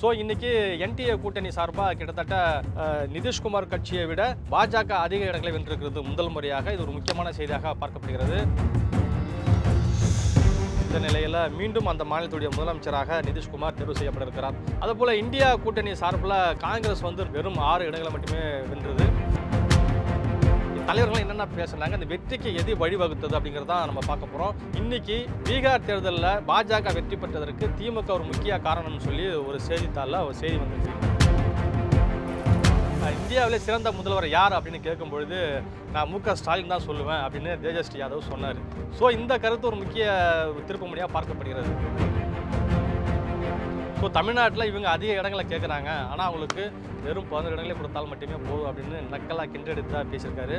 So இன்னைக்கு NDA கூட்டணி சார்பாக கிட்டத்தட்ட நிதிஷ்குமார் கட்சியை விட பாஜக அதிக இடங்களை வென்றிருக்கிறது முதல் முறையாக. இது ஒரு முக்கியமான செய்தியாக பார்க்கப்படுகிறது. இந்த நிலையில் மீண்டும் அந்த மாநிலத்துடைய முதலமைச்சராக நிதிஷ்குமார் தேர்வு செய்யப்பட இருக்கிறார் அதுபோல் இந்தியா கூட்டணி சார்பில் காங்கிரஸ் வந்து வெறும் ஆறு இடங்களை மட்டுமே வென்றது. தலைவர்கள் என்னென்ன பேசுனாங்க அந்த வெற்றிக்கு எது வழிவகுத்தது அப்படிங்கிறத நம்ம பார்க்க போகிறோம் இன்னைக்கு பீகார் தேர்தலில் பாஜக வெற்றி பெற்றதற்கு திமுக ஒரு முக்கிய காரணம்னு சொல்லி ஒரு செய்தித்தாளில் ஒரு செய்தி வந்துச்சு இந்தியாவில் இந்தியாவிலே சிறந்த முதல்வர் யார் அப்படின்னு கேட்கும்பொழுது நான் மு க ஸ்டாலின் தான் சொல்லுவேன் அப்படின்னு தேஜஸ்ரீ யாதவ் சொன்னார். ஸோ இந்த கருத்து ஒரு முக்கிய திருப்புமுனையாக பார்க்கப்படுகிறது. ஸோ தமிழ்நாட்டில் இவங்க அதிக இடங்களை கேட்குறாங்க ஆனால் அவங்களுக்கு வெறும் பதினொரு இடங்களே கொடுத்தால் மட்டுமே போதும் அப்படின்னு நக்கலாக கிண்டெடுத்தா பேசியிருக்காரு.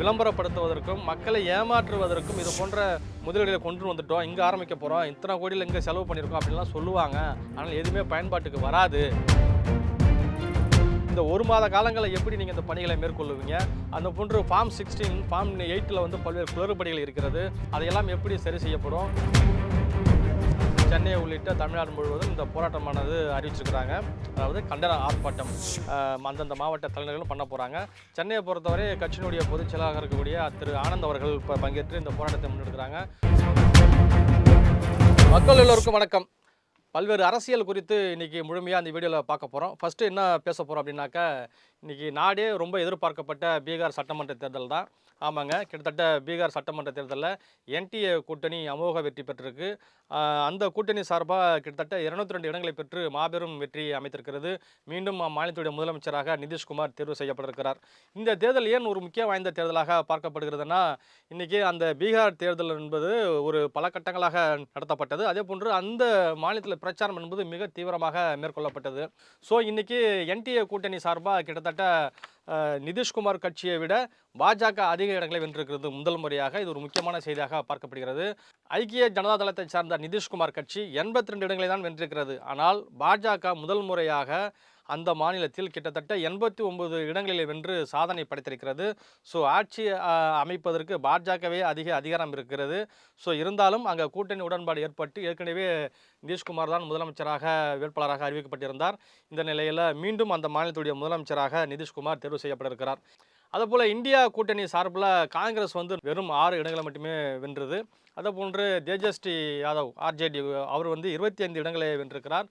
விளம்பரப்படுத்துவதற்கும் மக்களை ஏமாற்றுவதற்கும் இது போன்ற முதலீடுகளை கொண்டு வந்துட்டோம். இங்கே ஆரம்பிக்க போகிறோம் இத்தனை கோடியில் இங்கே செலவு பண்ணியிருக்கோம் அப்படின்லாம் சொல்லுவாங்க. ஆனால் எதுவுமே பயன்பாட்டுக்கு வராது. இந்த ஒரு மாத காலங்களில் எப்படி நீங்கள் இந்த பணிகளை மேற்கொள்ளுவீங்க? அந்த போன்று ஃபார்ம் சிக்ஸ்டீன் ஃபார்ம் எயிட்டில் வந்து பல்வேறு குளறுபடிகள் இருக்கிறது. அதையெல்லாம் எப்படி சரி செய்யப்படும்? சென்னை உள்ளிட்ட தமிழ்நாடு முழுவதும் இந்த போராட்டமானது அறிவிச்சிருக்கிறாங்க. அதாவது கண்டன ஆர்ப்பாட்டம் அந்தந்த மாவட்ட தலைநர்களும் பண்ண போகிறாங்க சென்னையை பொறுத்தவரை கட்சியினுடைய பொதுச் செயலாளராக இருக்கக்கூடிய திரு ஆனந்த் அவர்கள் இப்போ பங்கேற்று இந்த போராட்டத்தை முன்னெடுக்கிறாங்க. மக்கள் எல்லோருக்கும் வணக்கம். பல்வேறு அரசியல் குறித்து இன்னைக்கு முழுமையாக அந்த வீடியோவில் பார்க்க போகிறோம் ஃபஸ்ட்டு என்ன பேச போகிறோம் அப்படின்னாக்கா இன்றைக்கி நாடே ரொம்ப எதிர்பார்க்கப்பட்ட பீகார் சட்டமன்ற தேர்தல் தான். ஆமாங்க கிட்டத்தட்ட பீகார் சட்டமன்ற தேர்தலில் என்டிஏ கூட்டணி அமோக வெற்றி பெற்றிருக்கு. அந்த கூட்டணி சார்பாக கிட்டத்தட்ட இருநூத்தி ரெண்டு இடங்களை பெற்று மாபெரும் வெற்றி அமைத்திருக்கிறது. மீண்டும் அம்மாநிலத்துடைய முதலமைச்சராக நிதிஷ்குமார் தேர்வு செய்யப்பட்டிருக்கிறார். இந்த தேர்தல் ஏன் ஒரு முக்கிய வாய்ந்த தேர்தலாக பார்க்கப்படுகிறதுனா இன்றைக்கி அந்த பீகார் தேர்தல் என்பது ஒரு பல கட்டங்களாக நடத்தப்பட்டது. அதே போன்று அந்த மாநிலத்தில் பிரச்சாரம் என்பது மிக தீவிரமாக மேற்கொள்ளப்பட்டது. ஸோ இன்றைக்கி என்டிஏ கூட்டணி சார்பாக கிட்டத்தட்ட கிட்டத்தட்ட நிதிஷ்குமார் கட்சியை விட பாஜக அதிக இடங்களை வென்றிருக்கிறது முதல் முறையாக. இது ஒரு முக்கியமான செய்தியாக பார்க்கப்படுகிறது. ஐக்கிய ஜனதா தளத்தை சார்ந்த நிதிஷ்குமார் கட்சி எண்பத்தி ரெண்டு இடங்களை தான் வென்றிருக்கிறது. ஆனால் பாஜக முதல் முறையாக அந்த மாநிலத்தில் கிட்டத்தட்ட எண்பத்தி ஒன்பது இடங்களில் வென்று சாதனை படைத்திருக்கிறது. ஸோ ஆட்சி அமைப்பதற்கு பாஜகவே அதிக அதிகாரம் இருக்கிறது. ஸோ இருந்தாலும் அங்கே கூட்டணி உடன்பாடு ஏற்பட்டு ஏற்கனவே நிதிஷ்குமார் தான் முதலமைச்சராக வேட்பாளராக அறிவிக்கப்பட்டிருந்தார். இந்த நிலையில் மீண்டும் அந்த மாநிலத்துடைய முதலமைச்சராக நிதிஷ்குமார் தேர்வு செய்யப்பட்டிருக்கிறார். அதுபோல் இந்தியா கூட்டணி சார்பில் காங்கிரஸ் வந்து வெறும் ஆறு இடங்களை மட்டுமே வென்றது. அதே போன்று தேஜஸ்ரீ யாதவ் ஆர்ஜேடி அவர் வந்து இருபத்தி ஐந்து இடங்களை வென்றிருக்கிறார்.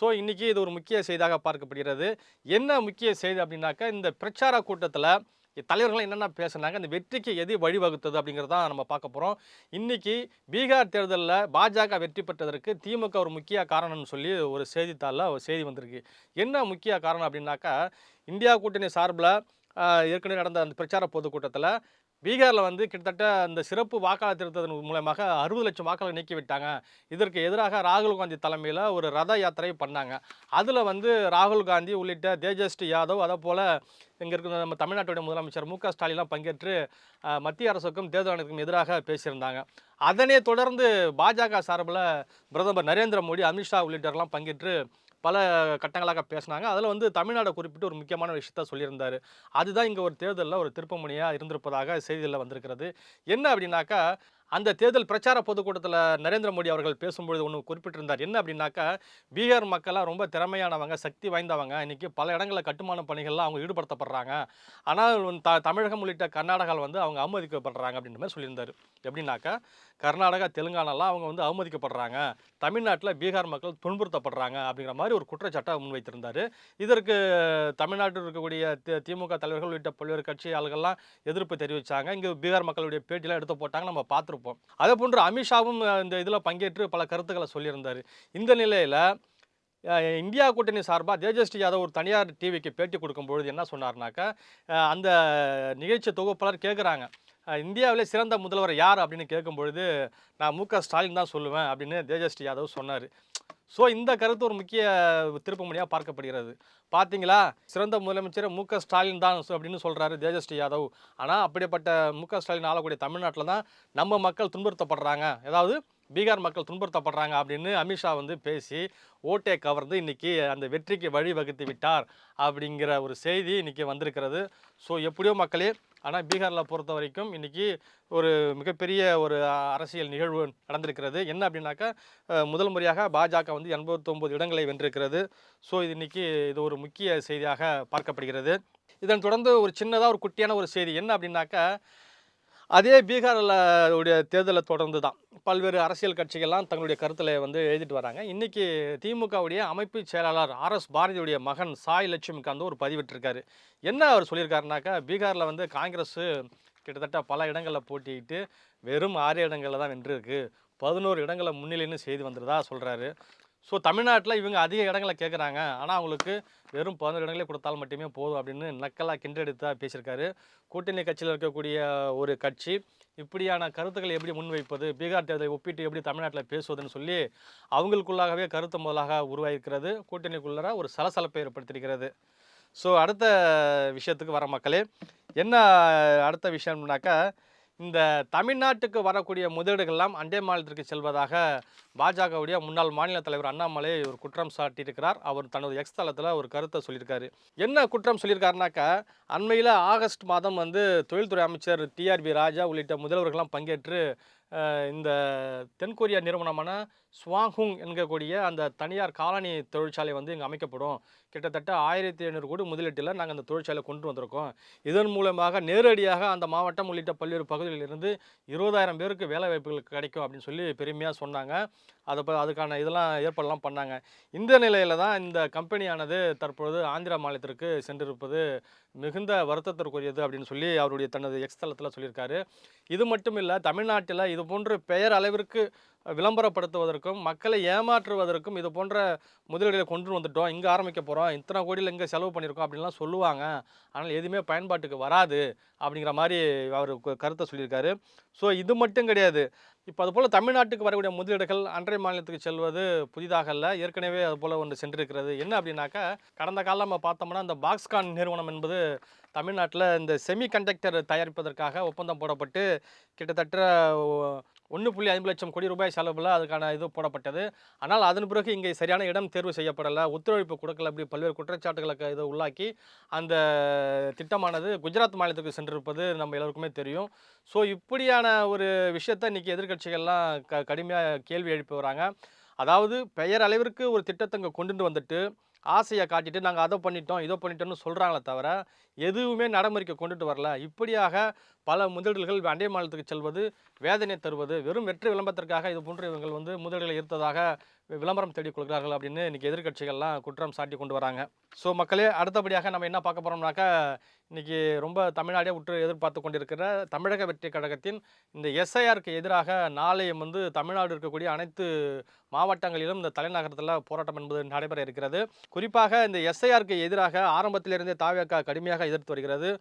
ஸோ இன்றைக்கி இது ஒரு முக்கிய செய்தியாக பார்க்கப்படுகிறது. என்ன முக்கிய செய்தி அப்படின்னாக்கா இந்த பிரச்சார கூட்டத்தில் தலைவர்கள் என்னென்ன பேசுனாங்க அந்த வெற்றிக்கு எது வழிவகுத்தது அப்படிங்கிறதான் நம்ம பார்க்க போகிறோம் இன்றைக்கி பீகார் தேர்தலில் பாஜக வெற்றி பெற்றதற்கு திமுக ஒரு முக்கிய காரணம்னு சொல்லி ஒரு செய்தித்தாளில் ஒரு செய்தி வந்திருக்கு. என்ன முக்கிய காரணம் அப்படின்னாக்கா இந்தியா கூட்டணி சார்பில் ஏற்கனவே நடந்த அந்த பிரச்சார பொதுக்கூட்டத்தில் பீகாரில் வந்து கிட்டத்தட்ட அந்த சிறப்பு வாக்காளர் திருத்தத்தின் மூலமாக அறுபது லட்சம் வாக்காளர் நீக்கி விட்டாங்க இதற்கு எதிராக ராகுல் காந்தி தலைமையில் ஒரு ரத யாத்திரை பண்ணாங்க. அதில் வந்து ராகுல் காந்தி உள்ளிட்ட தேஜஸ்வி யாதவ் அதே போல் இங்கே இருக்கிற நம்ம தமிழ்நாட்டுடைய முதலமைச்சர் மு க ஸ்டாலின்லாம் பங்கேற்று மத்திய அரசுக்கும் தேர்தல் ஆணையத்துக்கும் எதிராக பேசியிருந்தாங்க. அதனை தொடர்ந்து பாஜக சார்பில் பிரதமர் நரேந்திர மோடி அமித்ஷா உள்ளிட்டவர்கள்லாம் பங்கேற்று பல கட்டங்களாக பேசினாங்க. அதில் வந்து தமிழ்நாடை குறிப்பிட்டு ஒரு முக்கியமான விஷயத்த சொல்லியிருந்தார். அதுதான் இங்கே ஒரு தேர்தலில் ஒரு திருப்பமுனையாக இருந்திருப்பதாக செய்திகளில் வந்திருக்கிறது. என்ன அப்படின்னாக்கா அந்த தேர்தல் பிரச்சார பொதுக்கூட்டத்தில் நரேந்திர மோடி அவர்கள் பேசும்பொழுது ஒன்று குறிப்பிட்டிருந்தார். என்ன அப்படின்னாக்கா பீகார் மக்களாக ரொம்ப திறமையானவங்க சக்தி வாய்ந்தவங்க. இன்றைக்கி பல இடங்களில் கட்டுமான பணிகள்லாம் அவங்க ஈடுபடுத்தப்படுறாங்க. ஆனால் வந்து த தமிழகம் உள்ளிட்ட கர்நாடகாவில் வந்து அவங்க அவமதிக்கப்படுறாங்க அப்படின்ற மாதிரி சொல்லியிருந்தார். எப்படின்னாக்கா கர்நாடகா தெலுங்கானாலாம் அவங்க வந்து அவமதிக்கப்படுறாங்க. தமிழ்நாட்டில் பீகார் மக்கள் துன்புறுத்தப்படுறாங்க அப்படிங்கிற மாதிரி ஒரு குற்றச்சாட்டை முன்வைத்திருந்தார். இதற்கு தமிழ்நாட்டில் இருக்கக்கூடிய தி- திமுக தலைவர்கள் உள்ளிட்ட பல்வேறு கட்சி ஆளுகள்லாம் எதிர்ப்பு தெரிவித்தாங்க இங்கே பீகார் மக்களுடைய பேட்டிலாம் எடுத்து போட்டாங்க. நம்ம பார்த்துருப்போம் அதே போன்று அமித்ஷாவும் இந்த இதில் பங்கேற்று பல கருத்துக்களை சொல்லியிருந்தார். இந்த நிலையில் இந்தியா கூட்டணி சார்பாக தேஜஸ்ரீ யாதவ் ஒரு தனியார் டிவிக்கு பேட்டி கொடுக்கும்பொழுது என்ன சொன்னார்னாக்கா அந்த நிகழ்ச்சி தொகுப்பாளர் கேட்குறாங்க இந்தியாவிலே சிறந்த முதல்வர் யார் அப்படின்னு கேட்கும்பொழுது நான் மு க ஸ்டாலின் தான் சொல்லுவேன் அப்படின்னு தேஜஸ்ரீ யாதவ் சொன்னார். ஸோ இந்த கருத்து ஒரு முக்கிய திருப்புமணியாக பார்க்கப்படுகிறது. பார்த்தீங்களா சிறந்த முதலமைச்சர் மு. க. ஸ்டாலின் தான் அப்படின்னு சொல்கிறாரு தேஜஸ்ரீ யாதவ். ஆனால் அப்படிப்பட்ட மு. க. ஸ்டாலின் ஆளக்கூடிய தமிழ்நாட்டில் தான் நம்ம மக்கள் துன்புறுத்தப்படுறாங்க. ஏதாவது பீகார் மக்கள் துன்புறுத்தப்படுறாங்க அப்படின்னு அமித்ஷா வந்து பேசி ஓட்டை கவர்ந்து இன்னைக்கு அந்த வெற்றிக்கு வழிவகுத்து விட்டார் அப்படிங்கிற ஒரு செய்தி இன்றைக்கி வந்திருக்கிறது. ஸோ எப்படியோ மக்களே ஆனால் பீகாரில் பொறுத்த வரைக்கும் இன்னைக்கு ஒரு மிகப்பெரிய ஒரு அரசியல் நிகழ்வு நடந்திருக்கிறது. என்ன அப்படின்னாக்கா முதல் முறையாக பாஜக வந்து எண்பத்தொம்பது இடங்களை வென்றிருக்கிறது. ஸோ இது இன்றைக்கி இது ஒரு முக்கிய செய்தியாக பார்க்கப்படுகிறது. இதன் தொடர்ந்து ஒரு சின்னதாக ஒரு குட்டியான ஒரு செய்தி. என்ன அப்படின்னாக்கா அதே பீகாரில் உடைய தேர்தலை தொடர்ந்து தான் பல்வேறு அரசியல் கட்சிகள்லாம் தங்களுடைய கருத்தில் வந்து எழுதிட்டு வராங்க. இன்றைக்கி திமுகவுடைய அமைப்பு செயலாளர் ஆர்எஸ் பாரதியுடைய மகன் சாய் லட்சுமிகாந்த் ஒரு பதிவிட்டிருக்காரு. என்ன அவர் சொல்லியிருக்காருனாக்கா பீகாரில் வந்து காங்கிரஸ் கிட்டத்தட்ட பல இடங்களில் போட்டியிட்டு வெறும் ஆறு இடங்களில் தான் வென்றிருக்கு பதினோரு இடங்களை முன்னிலைன்னு செய்து வந்துருதா சொல்கிறாரு ஸோ தமிழ்நாட்டில் இவங்க அதிக இடங்களை கேட்குறாங்க ஆனால் அவங்களுக்கு வெறும் பதினோரு இடங்களே கொடுத்தால் மட்டுமே போதும் அப்படின்னு நக்கலாக கிண்டெடுத்தா பேசியிருக்காரு. கூட்டணி கட்சியில் இருக்கக்கூடிய ஒரு கட்சி இப்படியான கருத்துக்களை எப்படி முன்வைப்பது பீகார் தேர்தலை ஒப்பிட்டு எப்படி தமிழ்நாட்டில் பேசுவதுன்னு சொல்லி அவங்களுக்குள்ளாகவே கருத்து முதலாக உருவாகிருக்கிறது கூட்டணிக்குள்ளார ஒரு சலசலப்பை ஏற்படுத்தியிருக்கிறது. ஸோ அடுத்த விஷயத்துக்கு வர மக்களே. என்ன அடுத்த விஷயம்னாக்கா இந்த தமிழ்நாட்டுக்கு வரக்கூடிய முதலீடுகள்லாம் அண்டை மாநிலத்திற்கு செல்வதாக பாஜகவுடைய முன்னாள் மாநில தலைவர் அண்ணாமலை ஒரு குற்றம் சாட்டியிருக்கிறார். அவர் தனது எக்ஸ் தளத்தில் ஒரு கருத்தை சொல்லியிருக்காரு. என்ன குற்றம் சொல்லியிருக்காருனாக்கா அண்மையில் ஆகஸ்ட் மாதம் வந்து தொழில்துறை அமைச்சர் டிஆர்பி ராஜா உள்ளிட்ட முதல்வர்கள்லாம் பங்கேற்று இந்த தென்கொரியா நிறுவனமான ஸ்வாங்ஹுங் என்கக்கூடிய அந்த தனியார் காலனி தொழிற்சாலை வந்து இங்கே அமைக்கப்படும். கிட்டத்தட்ட ஆயிரத்தி ஐநூறு கோடி முதலீட்டில் நாங்கள் அந்த தொழிற்சாலை கொண்டு வந்திருக்கோம். இதன் மூலமாக நேரடியாக அந்த மாவட்டம் உள்ளிட்ட பல்வேறு பகுதிகளிலிருந்து இருபதாயிரம் பேருக்கு வேலை வாய்ப்புகள் கிடைக்கும் அப்படின்னு சொல்லி பெருமையாக சொன்னாங்க. அதை ப- அதுக்கான இதெல்லாம் ஏற்பாடெல்லாம் பண்ணாங்க. இந்த நிலையில் தான் இந்த கம்பெனியானது தற்பொழுது ஆந்திர மாநிலத்திற்கு சென்றிருப்பது மிகுந்த வருத்தத்திற்குரியது அப்படின்னு சொல்லி அவருடைய தனது எக்ஸ்தலத்தில் சொல்லியிருக்காரு. இது மட்டும் இல்லை தமிழ்நாட்டில் இது போன்ற பெயர் அளவிற்கு விளம்பரப்படுத்துவதற்கும் மக்களை ஏமாற்றுவதற்கும் இது போன்ற முதலீடுகளை கொண்டு வந்துட்டோம். இங்கே ஆரம்பிக்க போகிறோம் இத்தனை கோடியில் இங்கே செலவு பண்ணியிருக்கோம் அப்படின்லாம் சொல்லுவாங்க. ஆனால் எதுவுமே பயன்பாட்டுக்கு வராது அப்படிங்கிற மாதிரி அவர் கருத்தை சொல்லியிருக்காரு. ஸோ இது மட்டும் கிடையாது. இப்போ அதுபோல் தமிழ்நாட்டுக்கு வரக்கூடிய முதலீடுகள் அன்றைய மாநிலத்துக்கு செல்வது புதிதாக அல்ல. ஏற்கனவே அதுபோல் ஒன்று சென்றிருக்கிறது. என்ன அப்படின்னாக்கா கடந்த காலம் நம்ம பார்த்தோம்னா இந்த பாக்ஸ்கான் நிறுவனம் என்பது தமிழ்நாட்டில் இந்த செமி கண்டக்டர் தயாரிப்பதற்காக ஒப்பந்தம் போடப்பட்டு கிட்டத்தட்ட ஒன்று புள்ளி ஐந்து லட்சம் கோடி ரூபாய் செலவில் அதுக்கான இது போடப்பட்டது. ஆனால் அதன் பிறகு இங்கே சரியான இடம் தேர்வு செய்யப்படலை. ஒத்துழைப்பு கொடுக்கல அப்படி பல்வேறு குற்றச்சாட்டுகளுக்கு இதை உள்ளாக்கி அந்த திட்டமானது குஜராத் மாநிலத்துக்கு சென்றிருப்பது நம்ம எல்லோருக்குமே தெரியும். ஸோ இப்படியான ஒரு விஷயத்தை இன்றைக்கி எதிர்க்கட்சிகள்லாம் க கடுமையாக கேள்வி எழுப்பி வராங்க. அதாவது பெயர் அளவிற்கு ஒரு திட்டத்தை இங்கே கொண்டுட்டு வந்துட்டு ஆசையை காட்டிட்டு நாங்கள் அதை பண்ணிட்டோம் இதை பண்ணிட்டோம்னு சொல்கிறாங்களே தவிர எதுவுமே நடைமுறைக்கு கொண்டுட்டு வரல. இப்படியாக பல முதலீடுகள் அண்டை மாநிலத்துக்கு செல்வது வேதனை தருவது வெறும் வெற்றி விளம்பரத்திற்காக இது போன்ற இவங்கள் வந்து முதலீடுகளை ஈர்த்ததாக விளம்பரம் தேடிக் கொள்கிறார்கள் அப்படின்னு இன்றைக்கி எதிர்க்கட்சிகள்லாம் குற்றம் சாட்டி கொண்டு வராங்க. ஸோ மக்களே அடுத்தபடியாக நம்ம என்ன பார்க்க போகிறோம்னாக்கா இன்னைக்கு ரொம்ப தமிழ்நாடே உற்று எதிர்பார்த்து கொண்டிருக்கிற தமிழக வெற்றி கழகத்தின் இந்த எஸ்ஐஆருக்கு எதிராக நாளையும் வந்து தமிழ்நாடு இருக்கக்கூடிய அனைத்து மாவட்டங்களிலும் இந்த தலைநகரத்தில் போராட்டம் என்பது நடைபெற இருக்கிறது. குறிப்பாக இந்த எஸ்ஐஆருக்கு எதிராக ஆரம்பத்திலிருந்தே தாவியக்கா கடுமையாக எதிர்த்து வருகிறது.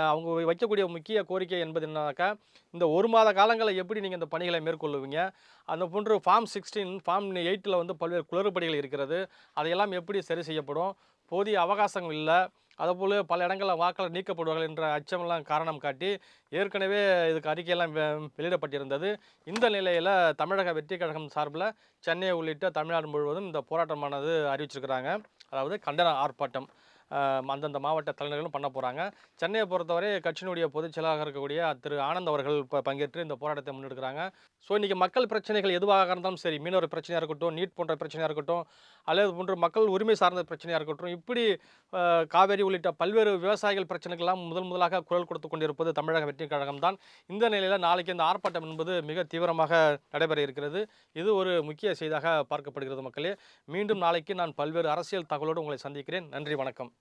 அவங்க வைக்கக்கூடிய முக்கிய கோரிக்கை என்பது என்னன்னாக்கா இந்த ஒரு மாத காலங்களில் எப்படி நீங்கள் இந்த பணிகளை மேற்கொள்ளுவீங்க அந்த போன்று ஃபார்ம் சிக்ஸ்டீன் ஃபார்ம் எயிட்டில் வந்து பல்வேறு குளறுபடிகள் இருக்கிறது அதையெல்லாம் எப்படி சரி செய்யப்படும் போதிய அவகாசங்கள் இல்லை அதுபோல் பல இடங்களில் வாக்காளர் நீக்கப்படுவார்கள் என்ற அச்சமெல்லாம் காரணம் காட்டி ஏற்கனவே இதுக்கு அறிக்கையெல்லாம் வெ- வெளியிடப்பட்டிருந்தது. இந்த நிலையில் தமிழக வெற்றி கழகம் சார்பில் சென்னை உள்ளிட்ட தமிழ்நாடு முழுவதும் இந்த போராட்டமானது அறிவிச்சிருக்கிறாங்க. அதாவது கண்டன ஆர்ப்பாட்டம். அந்தந்த மாவட்ட தலைநர்களும் பண்ண போகிறாங்க சென்னையை பொறுத்தவரை கட்சியினுடைய பொதுச் செயலாளராக இருக்கக்கூடிய திரு ஆனந்த் அவர்கள் இப்போ பங்கேற்று இந்த போராட்டத்தை முன்னெடுக்கிறாங்க. ஸோ இன்றைக்கி மக்கள் பிரச்சனைகள் எதுவாக இருந்தாலும் சரி மீனவர் பிரச்சனையாக இருக்கட்டும் நீட் போன்ற பிரச்சனையாக இருக்கட்டும் அல்லது போன்ற மக்கள் உரிமை சார்ந்த பிரச்சனையாக இருக்கட்டும் இப்படி காவேரி உள்ளிட்ட பல்வேறு விவசாயிகள் பிரச்சனைக்கெல்லாம் முதல் முதலாக குரல் கொடுத்து கொண்டிருப்பது தமிழக வெற்றி கழகம் தான். இந்த நிலையில் நாளைக்கு இந்த ஆர்ப்பாட்டம் என்பது மிக தீவிரமாக நடைபெற இருக்கிறது. இது ஒரு முக்கிய செய்தியாக பார்க்கப்படுகிறது மக்களே. மீண்டும் நாளைக்கு நான் பல்வேறு அரசியல் தகவலோடு உங்களை சந்திக்கிறேன். நன்றி வணக்கம்.